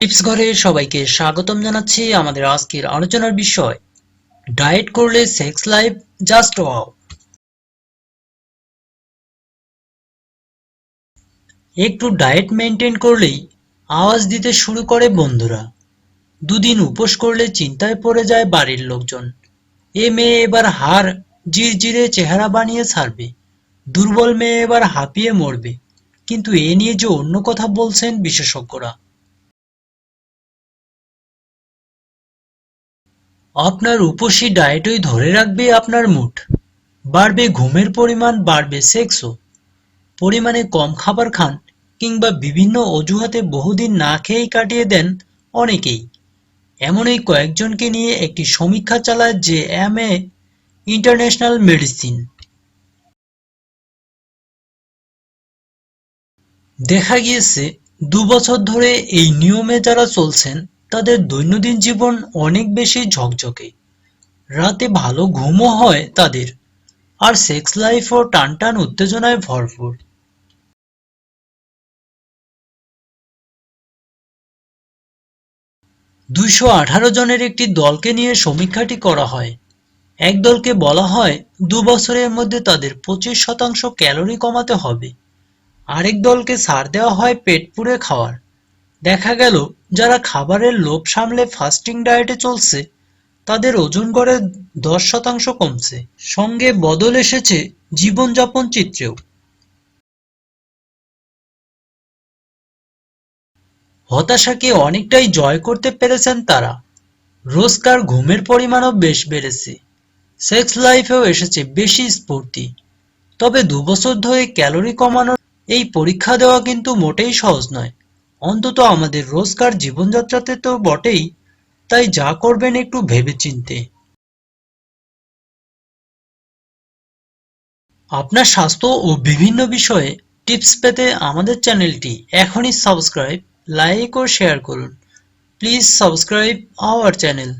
Tips ঘরে সবাইকে স্বাগতম জানাচ্ছি আমাদের আজকের আলোচনার বিষয়, ডায়েট করলে সেক্স লাইফ জাস্ট ওয়াও একটু ডায়েট মেনটেন করলেই আওয়াজ দিতে শুরু করে বন্ধুরা। দুদিন উপোস করলে চিন্তায় পড়ে যায় বাড়ির লোকজন। এ মেয়ে এবার হার জিরজিরে চেহারা বানিয়ে ছাড়বে। দুর্বল মেয়ে এবার হাঁপিয়ে মরবে। কিন্তু এ নিয়ে যে অন্য কথা বলছেন বিশেষজ্ঞরা। আপনার উপসী ডায়েটই ধরে রাখবে আপনার মুড বাড়বে ঘুমের পরিমাণ, বাড়বে সেক্সও পরিমাণে কম খাবার খান কিংবা বিভিন্ন অজুহাতে বহুদিন না খেয়েই কাটিয়ে দেন অনেকেই। এমনই কয়েকজনকে নিয়ে একটি সমীক্ষা চালায় যে এম এ ইন্টারন্যাশনাল মেডিসিন। দেখা গিয়েছে, দু বছর ধরে এই নিয়মে যারা চলছেন তাদের দৈনন্দিন জীবন অনেক বেশি ঝকঝকে। রাতে ভালো ঘুমও হয় তাদের, আর সেক্স লাইফও টানটান উত্তেজনায় ভরপুর। দুইশো আঠারো জনের একটি দলকে নিয়ে সমীক্ষাটি করা হয়। এক দলকে বলা হয়, দু বছরের মধ্যে তাদের পঁচিশ শতাংশ ক্যালোরি কমাতে হবে। আরেক দলকে ছাড় দেওয়া হয় পেট পুড়ে খাওয়ার। দেখা গেল যারা খাবারের লোভ সামলে ফাস্টিং ডায়েটে চলছে, তাদের ওজন গড়ে দশ শতাংশ কমছে। সঙ্গে বদল এসেছে জীবনযাপন চিত্রেও। হতাশাকে অনেকটাই জয় করতে পেরেছেন তারা। রোজকার ঘুমের পরিমাণও বেশ বেড়েছে। সেক্স লাইফেও এসেছে বেশি স্ফূর্তি। তবে দুবছর ধরে ক্যালোরি কমানোর এই পরীক্ষা দেওয়া কিন্তু মোটেই সহজ নয়। অন্তত আমাদের রোজকার জীবনযাত্রাতে তো বটেই, তাই যা করবেন একটু ভেবেচিন্তে। আপনার স্বাস্থ্য ও বিভিন্ন বিষয়ে টিপস পেতে আমাদের চ্যানেলটি এখনই সাবস্ক্রাইব, লাইক ও শেয়ার করুন। Please subscribe our channel.